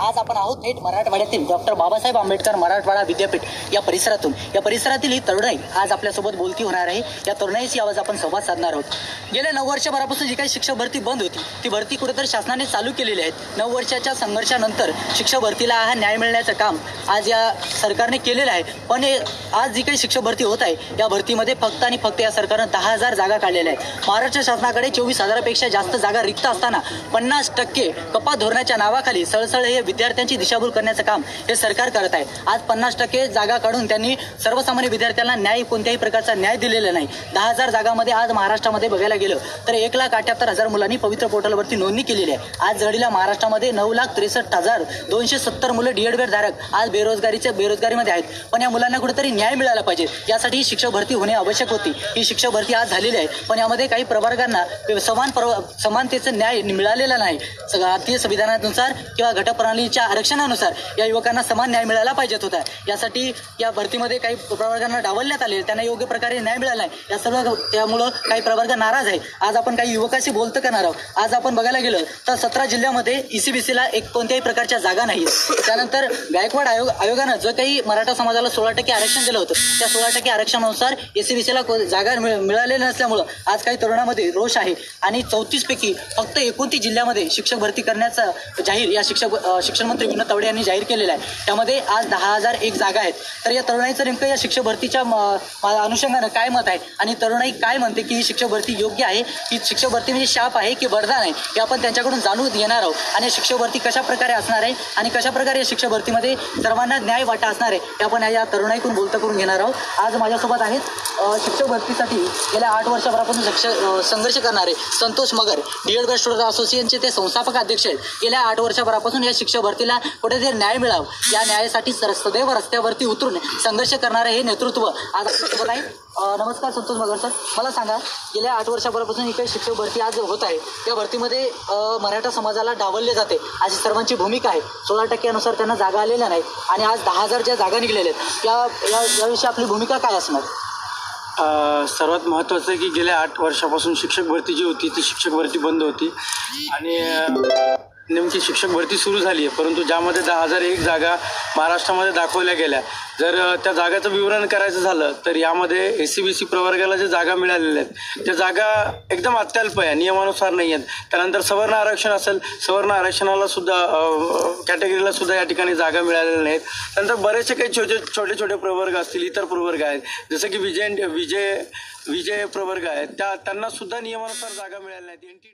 आज आपण आहोत थेट मराठवाड्यातील डॉक्टर बाबासाहेब आंबेडकर मराठवाडा विद्यापीठ या परिसरातून. या परिसरातील ही तरुणाई आज आपल्यासोबत बोलती होणार आहे. या तरुणाईशी आवाज आपण संवाद साधणार आहोत. गेल्या नऊ वर्षभरापासून जी काही शिक्षक भरती बंद होती ती भरती कुठेतरी शासनाने चालू केलेली आहे नऊ वर्षाच्या संघर्षानंतर शिक्षक भरतीला हा न्याय मिळण्याचं काम आज या सरकारने केलेलं आहे. पण हे आज जी काही शिक्षक भरती होत आहे या भरतीमध्ये फक्त आणि फक्त या सरकारनं दहा हजार जागा काढलेल्या आहेत. महाराष्ट्र शासनाकडे चोवीस हजारापेक्षा जास्त जागा रिक्त असताना पन्नास टक्के कपात धोरणाच्या नावाखाली सळसळ हे विद्यार्थ्यांची दिशाभूल करण्याचं काम हे सरकार करत आहे. आज पन्नास टक्के जागा काढून त्यांनी सर्वसामान्य विद्यार्थ्यांना न्याय कोणत्याही प्रकारचा न्याय दिलेला नाही. दहा हजार जागामध्ये आज महाराष्ट्रामध्ये बघायला गेलं तर एक लाख अठ्याहत्तर हजार मुलांनी पवित्र पोर्टलवरती नोंदणी केलेली आहे. आज जडीला महाराष्ट्रामध्ये नऊ लाख त्रेसष्ट हजार दोनशे सत्तर मुलं डीएड धारक आज बेरोजगारीच्या बेरोजगारीमध्ये आहेत. पण या मुलांना कुठेतरी न्याय मिळाला पाहिजे. यासाठी ही शिक्षक भरती होणे आवश्यक होती. ही शिक्षक भरती आज झालेली आहे. पण यामध्ये काही प्रवर्गांना समान प्रव समानतेचं न्याय मिळालेला नाही. भारतीय संविधानानुसार किंवा घटप्रणालीच्या आरक्षणानुसार या युवकांना समान न्याय मिळाला पाहिजेत होता. यासाठी या भरतीमध्ये काही प्रवर्गांना डावलण्यात आले त्यांना योग्य प्रकारे न्याय मिळाला नाही. या सर्व त्यामुळं काही प्रवर्ग नाराज आहे आज आपण काही युवकाशी बोलतं करणार आहोत. आज आपण बघायला गेलो तर सतरा जिल्ह्यामध्ये ई सी बी सीला एक कोणत्याही प्रकारच्या जागा नाही त्यानंतर गायकवाड आयोग आयोगानं जो काही मराठा समाजाला सोळा टक्के आरक्षण दिलं होतं त्या सोळा टक्के आरक्षणानुसार एसीबीसीला जागा मिळ- नसल्यामुळं आज काही तरुणामध्ये रोष आहे. आणि चौतीस पैकी फक्त एकोणतीस जिल्ह्यामध्ये शिक्षक भरती करण्याचा जाहीर या शिक्षक शिक्षण मंत्री विनोद तावडे यांनी जाहीर केलेला आहे. त्यामध्ये आज दहा हजार एक जागा आहेत. तर या तरुणाईचं नेमकं या शिक्षक भरतीच्या म- अनुषंगानं काय मत आहे? आणि तरुणाई काय म्हणते की ही शिक्षक भरती योग्य आहे? ही शिक्षक भरती म्हणजे शाप आहे की वरदान आहे? हे आपण त्यांच्याकडून जाणून घेणार आहोत. आणि या शिक्षक भरती कशा प्रकारे असणार आहे? आणि कशा प्रकारे या शिक्षक भरतीमध्ये सर्वांना न्याय वाटा असणार आहे. हे आपण या तरुणाईतून बोलतं करून घेणार आहोत. आज माझ्यासोबत आहेत शिक्षक भरतीसाठी गेल्या आठ वर्षाभरापासून शिक्ष संघर्ष करणारे संतोष मगर डिएड स्टुडंट असोसिएशनचे ते संस्थापक अध्यक्ष आहेत. गेल्या आठ वर्षाभरापासून या शिक्षक भरतीला कुठेतरी न्याय मिळावं. या न्यायासाठी सदैव रस्त्यावरती उतरून संघर्ष करणारे हे नेतृत्व आज आपल्यासोबत आहे. नमस्कार संतोष मगर सर. मला सांगा गेल्या आठ वर्षाभरापासून ही शिक्षक भरती आज होत आहे. या भरतीमध्ये मराठा समाजाला डावलले जाते अशी सर्वांची भूमिका आहे. सोळा टक्क्यानुसार त्यांना जागा आलेल्या नाहीत. आणि आज दहा हजार ज्या जागा निघलेल्या आहेत या या- याविषयी आपली भूमिका काय असणार? सर्वात महत्त्वाचं आहे की गेल्या आठ वर्षापासून शिक्षक भरती जी होती ती शिक्षक भरती बंद होती. आणि नेमकी शिक्षक भरती सुरू झाली आहे परंतु ज्यामध्ये दहा हजार एक जागा महाराष्ट्रामध्ये दाखवल्या गेल्या. जर त्या जागाचं विवरण करायचं झालं तर यामध्ये ए सी बी सी प्रवर्गाला ज्या जागा मिळालेल्या आहेत त्या जागा एकदम अत्यल्प आहे नियमानुसार नाही आहेत. त्यानंतर सवर्ण आरक्षण असेल सवर्ण आरक्षणाला सुद्धा कॅटेगरीला सुद्धा या ठिकाणी जागा मिळालेल्या नाहीत. त्यानंतर बरेचसे काही छोटे छोटे छोटे प्रवर्ग असतील इतर प्रवर्ग आहेत. जसं की विजय विजय विजय प्रवर्ग आहेत त्या त्यांना सुद्धा नियमानुसार जागा मिळाल्या नाहीत. N T